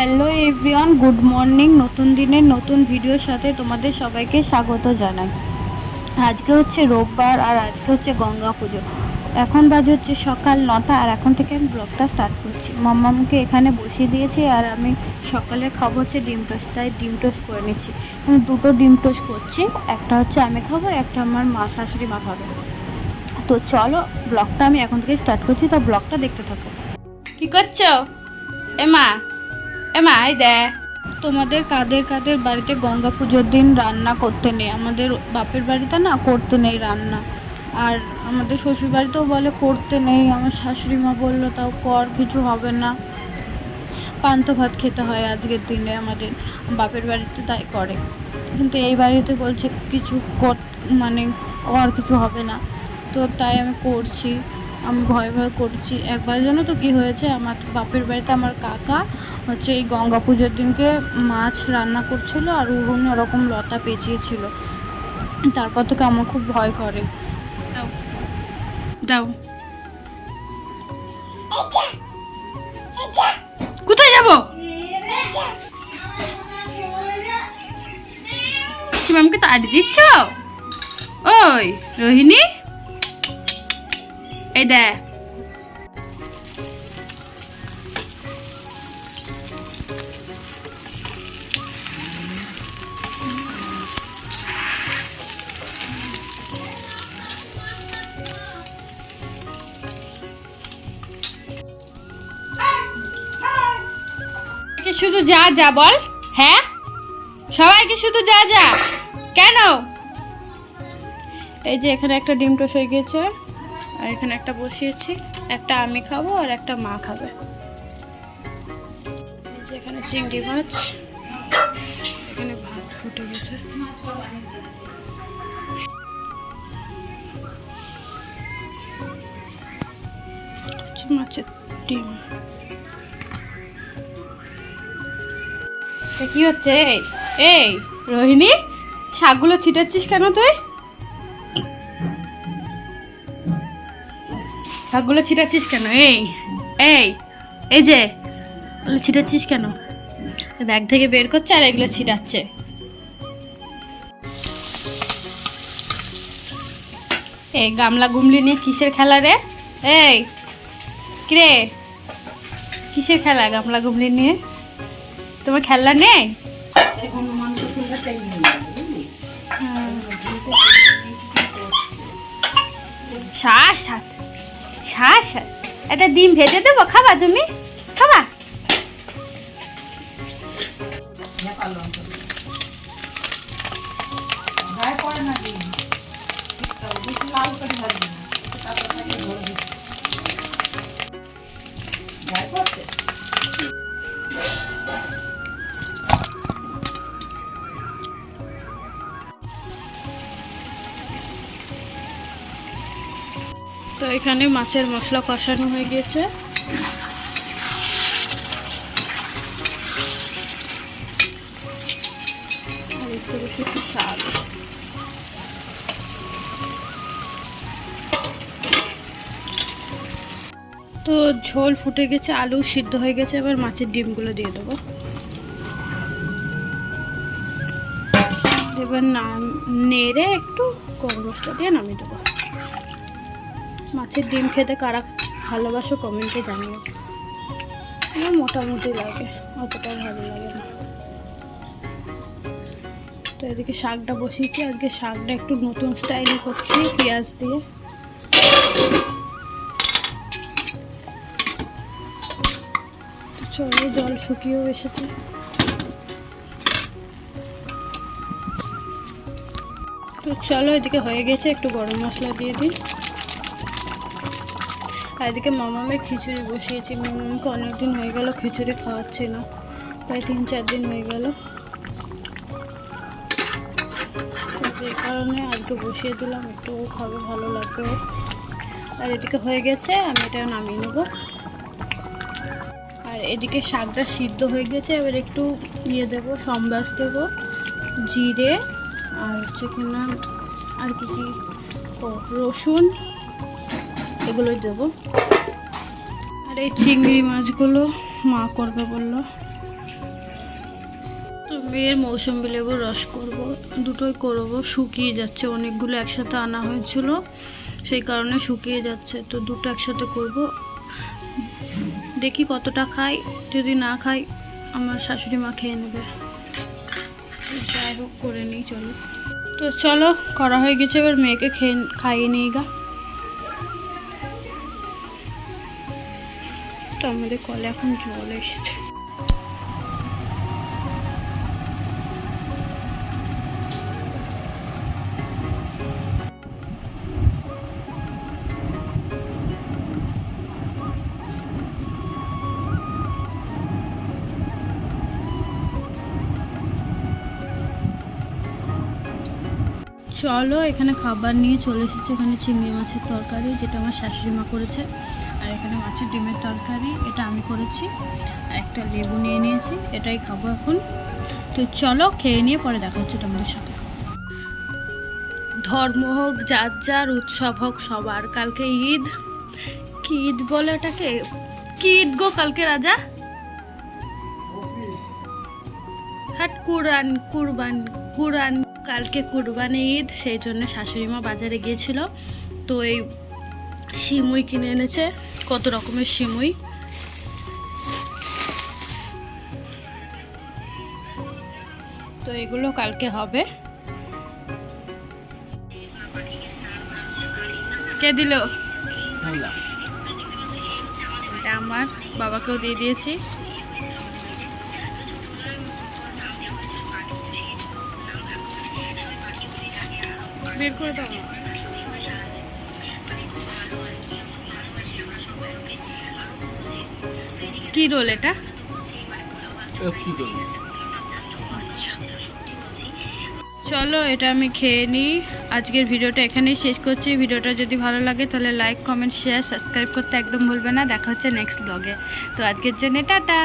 Hello everyone good morning নতুন দিনের নতুন ভিডিওর সাথে তোমাদের সবাইকে স্বাগত জানাই। আজকে হচ্ছে রোববার আর আজকে হচ্ছে গঙ্গা পুজো। এখন বাজে হচ্ছে সকাল নটা আর এখন থেকে আমি ব্লগটা স্টার্ট করছি। মাম্মামকে এখানে বসিয়ে দিয়েছি আর আমি সকালে খাব হচ্ছে ডিম টোস্ট, তাই ডিম টোস্ট করে নিচ্ছি। আমি দুটো ডিম টোস্ট করছি, একটা হচ্ছে আমি খাব একটা আমার মা শাশুড়ি মা খাবে। তো চলো ব্লগটা আমি এখন থেকে স্টার্ট করছি, তো ব্লগটা দেখতে থাকো। কি করছ? এমা এমা এই দে। তোমাদের কাদের কাদের বাড়িতে গঙ্গা পুজোর দিন রান্না করতে নেই? আমাদের বাপের বাড়িতে না করতে নেই রান্না। আর আমাদের শ্বশুর বাড়িতেও বলে করতে নেই। আমার শাশুড়ি মা বলল, তাও কর, কিছু হবে না। পান্ত ভাত খেতে হয় আজকের দিনে আমাদের। বাপের বাড়িতে তাই করে। কিন্তু এই বাড়িতে বলছে, কিছু কর মানে কর, কিছু হবে না। তো তাই আমি করছি। আমি ভয় ভয় করছি। একবার জানো তো কি হয়েছে? আমার বাপের বাড়িতে আমার কাকা হচ্ছে এই গঙ্গা পুজোর দিনকে মাছ রান্না করছিল আর উড়ুনে ওরকম লতা পেঁচিয়েছিল। তারপর থেকে আমার খুব ভয় করে। দাও। কোথায় যাব? তুমি আমাকে তাড়ি দিচ্ছ? ওই, রোহিণী? এই দেখ শুধু যা যা বল। হ্যাঁ? সবাইকে শুধু যা যা। কেন? এই যে এখানে একটা ডিম টোস হয়ে গেছে আর এখানে একটা বসিয়েছি, একটা আমি খাব আর একটা মা খাবে। এখানে চিংড়ি মাছ, এখানে ভাত ফুটে গেছে। কি হচ্ছে? এই, রোহিণী, শাকগুলো ছিটাচ্ছিস কেন তুই? শাকগুলো ছিটাচ্ছিস কেন? এই এই এই যে, এগুলো ছিটাচ্ছিস কেন? ব্যাগ থেকে বের করছে আর এগুলো ছিটাচ্ছে। এই গামলা গুমলি নিয়ে কিসের খেলা রে? এই, কিরে? কিসের খেলা গামলা গুমলি নিয়ে? তোমার খেলনা নেই? হ্যাঁ। শ্বাস শ্বাস শ্বাস একটা ডিম ভেজে দেবো খাবা তুমি? খাবা? তো এখানে মাছের মশলা কষানো হয়ে গিয়েছে। তো ঝোল ফুটে গেছে, আলু সিদ্ধ হয়ে গেছে, এবার মাছের ডিমগুলো দিয়ে দেবো। এবার না নেড়ে একটু গরম মশলা দিয়ে নামিয়ে দেবো। মাছের ডিম খেতে কারা ভালোবাসো কমেন্টে জানিও। আমার মোটামুটি লাগে, অতটাও ভালো লাগে না। তো এদিকে শাকটা বসিয়েছি, আজকে শাকটা একটু নতুন স্টাইলে করছি, পেঁয়াজ দিয়ে। চলো, জল শুকিয়েও এসেছে। তো চলো, এদিকে হয়ে গেছে, একটু গরম মশলা দিয়ে দিই। এদিকে মামা মামামে খিচুড়ি বসিয়েছি। মামামকে অনেকদিন হয়ে গেল খিচুড়ি খাওয়াচ্ছি না। প্রায় তিন চার দিন হয়ে গেল। যে কারণে আজকে বসিয়ে দিলাম, একটু খাবে, ভালো লাগবে। আর এদিকে হয়ে গেছে, আমি এটা নামিয়ে নেব। আর এদিকে শাকটা সিদ্ধ হয়ে গেছে, এবার একটু ইয়ে দেবো সম্বাস দেবো, জিরে, আর হচ্ছে কিনা আর কি কি? রসুন এগুলোই দেবো। আর এই চিংড়ি মাছগুলো মা করবে বলল। তো মেয়ের মৌসুমি লেবুর রস করব। দুটোই করব। শুকিয়ে যাচ্ছে। অনেকগুলো একসাথে আনা হয়েছিল। সেই কারণে শুকিয়ে যাচ্ছে। তো দুটো একসাথে করব। দেখি কতটা খাই। যদি না খাই আমার শাশুড়ি মা খেয়ে নেবে। যাই হোক করে নিই চলো। তো চলো করা হয়ে গেছে। এবার মেয়েকে খেয়ে খাইয়ে নিই গা। তো আমাদের কলে এখন জল এসেছে। চলো এখানে খাবার নিয়ে চলে এসেছে এখানে চিংড়ি মাছের তরকারি, যেটা আমার শাশুড়ি মা করেছে। এখানে মাছের ডিমের তরকারি, এটা আমি করেছি। একটা লেবু নিয়ে নিয়েছি, এটাই খাব এখন। তো চলো খেয়ে নিয়ে পরে দেখা হচ্ছে তোমাদের সাথে। ধর্ম হোক, যার যার, উৎসব হোক, সবার। কালকে ঈদ। কি ঈদ বলে ওটাকে? কি ঈদ গো কালকে রাজা? হাট, কুরআন, কুরবান, কুরআন। কালকে কুরবানি ঈদ, সেই জন্য শাশুড়ি মা বাজারে গিয়েছিল। তো এই সিমুই কিনে এনেছে। কত রকমের সিমুই তো এগুলো কালকে হবে। কে দিল? এটা আমার বাবাকেও দিয়ে দিয়েছি। বের করে দাও। কি রোল এটা? আচ্ছা। চলো এটা আমি খেয়ে নিই। আজকের ভিডিওটা এখানেই শেষ করছি। ভিডিওটা যদি ভালো লাগে তাহলে লাইক কমেন্ট শেয়ার সাবস্ক্রাইব করতে একদম ভুলবে না। দেখা হচ্ছে নেক্সট ব্লগে তো আজকের জন্য টাটা।